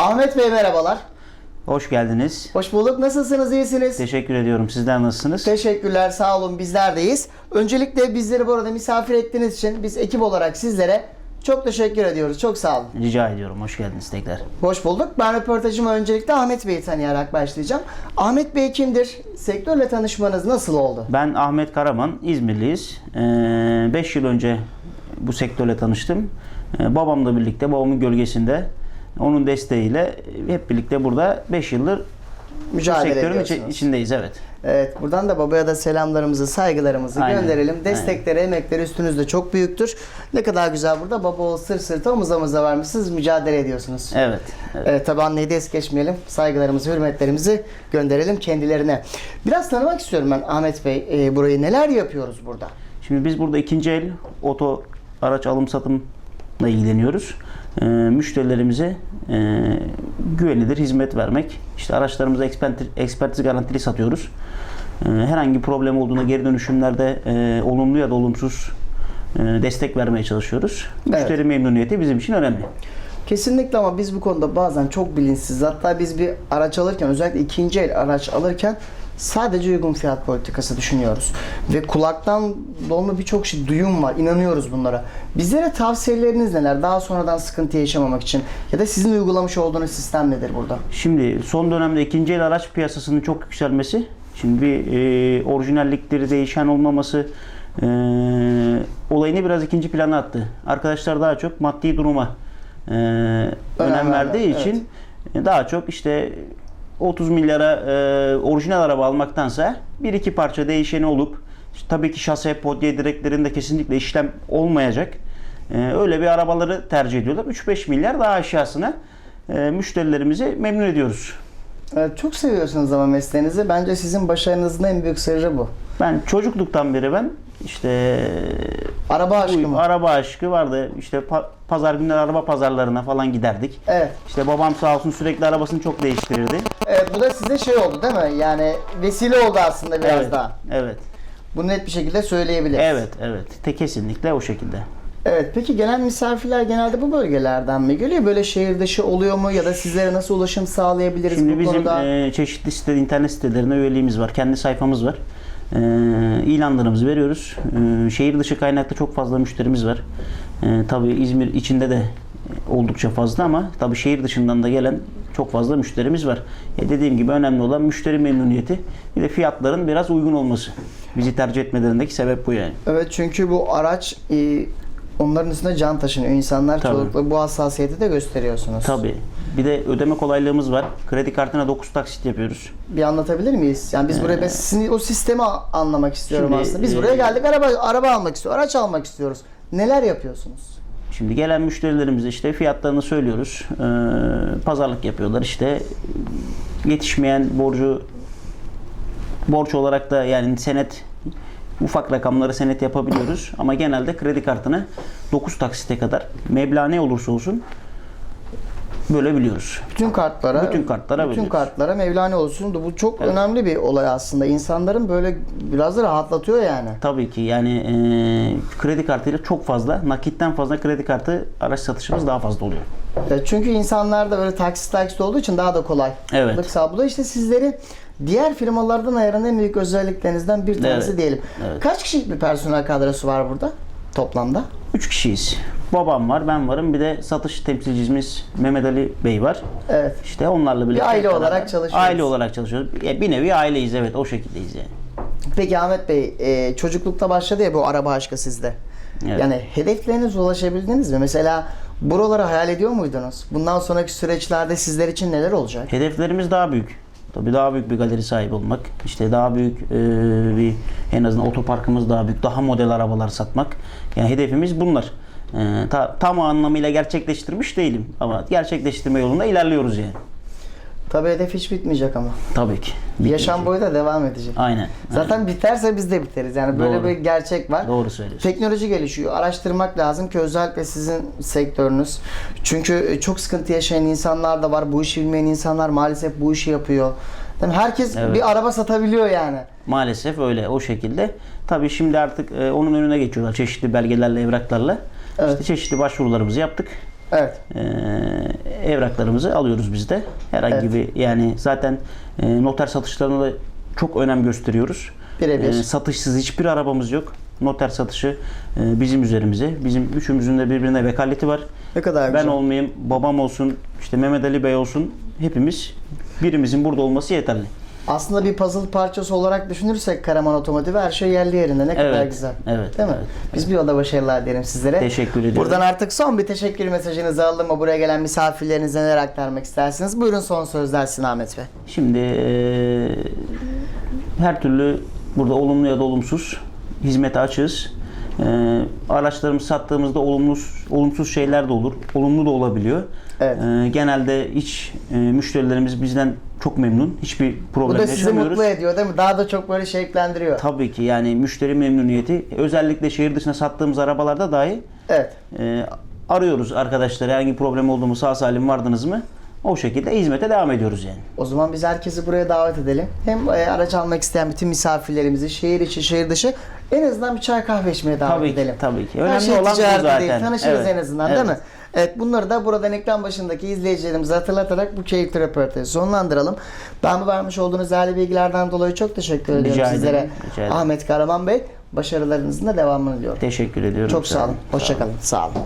Ahmet Bey merhabalar. Hoş geldiniz. Hoş bulduk. Nasılsınız? İyisiniz? Teşekkür ediyorum. Sizler nasılsınız? Teşekkürler. Sağ olun. Bizlerdeyiz. Öncelikle bizleri bu arada misafir ettiğiniz için biz ekip olarak sizlere çok teşekkür ediyoruz. Çok sağ olun. Rica ediyorum. Hoş geldiniz tekrar. Hoş bulduk. Ben röportajıma öncelikle Ahmet Bey'i tanıyarak başlayacağım. Ahmet Bey kimdir? Sektörle tanışmanız nasıl oldu? Ben Ahmet Karaman, İzmirliyiz. 5 yıl önce bu sektörle tanıştım. Ee, babamla birlikte, babamın gölgesinde, onun desteğiyle hep birlikte burada 5 yıldır Mücadele sektörün içi- içindeyiz. Evet. Evet, buradan da babaya da selamlarımızı, saygılarımızı Aynen, gönderelim. aynen. Destekleri, emekleri üstünüzde çok büyüktür. Ne kadar güzel burada baba ol sır sırta omuz omuza vermişsiniz, mücadele ediyorsunuz. Evet. evet. Evet, tabi anneyi de es geçmeyelim. Saygılarımızı, hürmetlerimizi gönderelim kendilerine. Biraz tanımak istiyorum ben Ahmet Bey. Ee, burayı neler yapıyoruz burada? Şimdi biz burada ikinci el oto araç alım satımla ilgileniyoruz. Ee, müşterilerimize e, güvenilir hizmet vermek. İşte araçlarımıza ekspertiz, garantili satıyoruz. Ee, herhangi problem olduğunda geri dönüşümlerde e, olumlu ya da olumsuz e, destek vermeye çalışıyoruz. Evet. Müşteri memnuniyeti bizim için önemli. Kesinlikle ama biz bu konuda bazen çok bilinçsiz. Hatta biz bir araç alırken özellikle ikinci el araç alırken sadece uygun fiyat politikası düşünüyoruz. Ve kulaktan dolma birçok şey duyum var. İnanıyoruz bunlara. Bizlere tavsiyeleriniz neler? Daha sonradan sıkıntı yaşamamak için ya da sizin uygulamış olduğunuz sistem nedir burada? Şimdi son dönemde ikinci el araç piyasasının çok yükselmesi, şimdi e, orijinallikleri değişen olmaması e, olayını biraz ikinci plana attı. Arkadaşlar daha çok maddi duruma e, önem verdiği verdiler, için e, daha çok işte 30 milyara e, orijinal araba almaktansa bir iki parça değişeni olup işte tabii ki şase, podye direklerinde kesinlikle işlem olmayacak. E, öyle bir arabaları tercih ediyorlar. 3-5 milyar daha aşağısına e, müşterilerimizi memnun ediyoruz. Evet, çok seviyorsunuz ama mesleğinizi. Bence sizin başarınızın en büyük sırrı bu. Ben çocukluktan beri ben işte Araba aşkı bu mı? araba aşkı vardı. İşte pa- pazar günleri araba pazarlarına falan giderdik. Evet. İşte babam sağ olsun sürekli arabasını çok değiştirirdi. Evet bu da size şey oldu değil mi? Yani vesile oldu aslında biraz evet. daha. Evet. Bunu net bir şekilde söyleyebiliriz. Evet, evet. Te kesinlikle o şekilde. Evet peki gelen misafirler genelde bu bölgelerden mi geliyor? Böyle şehir dışı oluyor mu ya da sizlere nasıl ulaşım sağlayabiliriz Şimdi bu bizim konuda? e, çeşitli site, internet sitelerine üyeliğimiz var. Kendi sayfamız var. E, ilanlarımızı veriyoruz. E, şehir dışı kaynaklı çok fazla müşterimiz var. E, tabii İzmir içinde de oldukça fazla ama tabii şehir dışından da gelen çok fazla müşterimiz var. E, dediğim gibi önemli olan müşteri memnuniyeti. Bir de fiyatların biraz uygun olması. Bizi tercih etmelerindeki sebep bu yani. Evet çünkü bu araç e, onların üstünde can taşınıyor. İnsanlar Tabii. çoğunlukla bu hassasiyeti de gösteriyorsunuz. Tabii. Bir de ödeme kolaylığımız var. Kredi kartına 9 taksit yapıyoruz. Bir anlatabilir miyiz? Yani biz buraya ben sizin o sistemi anlamak istiyorum Şimdi, aslında. Biz e, buraya geldik araba araba almak istiyoruz, araç almak istiyoruz. Neler yapıyorsunuz? Şimdi gelen müşterilerimize işte fiyatlarını söylüyoruz. Ee, pazarlık yapıyorlar. İşte yetişmeyen borcu borç olarak da yani senet ufak rakamları senet yapabiliyoruz. Ama genelde kredi kartını 9 taksite kadar meblağ ne olursa olsun bölebiliyoruz. Bütün kartlara, Bütün kartlara bütün bölüyoruz. kartlara Mevlana olsun bu çok önemli bir olay aslında. İnsanların böyle biraz da rahatlatıyor yani. Tabii ki yani e, kredi kartıyla çok fazla, nakitten fazla kredi kartı araç satışımız daha fazla oluyor. E, Çünkü insanlar da böyle taksit taksit olduğu için daha da kolay. Evet. Bu da işte sizleri diğer firmalardan ayıran en büyük özelliklerinizden bir tanesi Evet. diyelim. Evet. Kaç kişilik bir personel kadrosu var burada toplamda? 3 kişiyiz. Babam var, ben varım. Bir de satış temsilcimiz Mehmet Ali Bey var. Evet. İşte onlarla birlikte. aile beraber- olarak çalışıyoruz. Aile olarak çalışıyoruz. Bir nevi aileyiz evet o şekildeyiz yani. Peki Ahmet Bey, e, çocuklukta başladı ya bu araba aşkı sizde. Evet. Yani hedeflerinize ulaşabildiniz mi? Mesela buraları hayal ediyor muydunuz? Bundan sonraki süreçlerde sizler için neler olacak? Hedeflerimiz daha büyük. Tabii daha büyük bir galeri sahibi olmak. İşte daha büyük e, bir en azından otoparkımız daha büyük. Daha model arabalar satmak. Yani hedefimiz bunlar. E, ta- tam anlamıyla gerçekleştirmiş değilim. Ama gerçekleştirme yolunda ilerliyoruz yani. Tabii hedef hiç bitmeyecek ama. Tabii ki. Yaşam boyu da devam edecek. Aynen. Zaten biterse biz de biteriz. Yani böyle Doğru. bir gerçek var. Doğru söylüyorsun. Teknoloji gelişiyor. Araştırmak lazım ki özellikle sizin sektörünüz. Çünkü çok sıkıntı yaşayan insanlar da var. Bu işi bilmeyen insanlar maalesef bu işi yapıyor. Mi? Herkes Evet. bir araba satabiliyor yani. Maalesef öyle o şekilde. Tabii şimdi artık e, onun önüne geçiyorlar çeşitli belgelerle, evraklarla. Evet. İşte çeşitli başvurularımızı yaptık. Evet. Ee, evraklarımızı alıyoruz biz de. Herhangi Evet. bir yani zaten e, noter satışlarına da çok önem gösteriyoruz. Birebir. Ee, satışsız hiçbir arabamız yok. Noter satışı e, bizim üzerimize. Bizim üçümüzün de birbirine vekaleti var. Ne kadar Ben güzel. olmayayım, babam olsun, işte Mehmet Ali Bey olsun. Hepimiz birimizin burada olması yeterli. Aslında bir puzzle parçası olarak düşünürsek Karaman Otomotiv her şey yerli yerinde. Ne kadar Evet, güzel. evet, Değil mi? evet. Biz bir yolda başarılar dilerim sizlere. Teşekkür ediyorum. Buradan artık son bir teşekkür mesajınızı aldım mı? Buraya gelen misafirlerinize neler aktarmak istersiniz? Buyurun son sözler Sinan Ahmet Bey. Şimdi eee, her türlü burada olumlu ya da olumsuz hizmete açığız. Eee araçlarımızı sattığımızda olumsuz olumsuz şeyler de olur. Olumlu da olabiliyor. Evet. Eee, genelde iç eee, müşterilerimiz bizden çok memnun. Hiçbir problem Bu da sizi yaşamıyoruz. mutlu ediyor değil mi? Daha da çok böyle şevklendiriyor. Tabii ki yani müşteri memnuniyeti özellikle şehir dışına sattığımız arabalarda dahi Evet. eee, arıyoruz arkadaşlar herhangi bir problem oldu mu sağ salim vardınız mı? O şekilde hizmete devam ediyoruz yani. O zaman biz herkesi buraya davet edelim. Hem e, araç almak isteyen bütün misafirlerimizi şehir içi, şehir dışı en azından bir çay kahve içmeye davet Tabii ki, edelim. tabii ki. Her Önemli şey olan bu zaten. değil. Tanışırız Evet, en azından değil mi? Evet bunları da buradan ekran başındaki izleyicilerimize hatırlatarak bu keyifli röportajı sonlandıralım. Ben bu vermiş olduğunuz değerli bilgilerden dolayı çok teşekkür ediyorum ederim, sizlere. rica ederim. Ahmet Karaman Bey başarılarınızın da devamını diliyorum. Teşekkür ediyorum. Çok sağ olun. olun. Hoşçakalın. Sağ olun.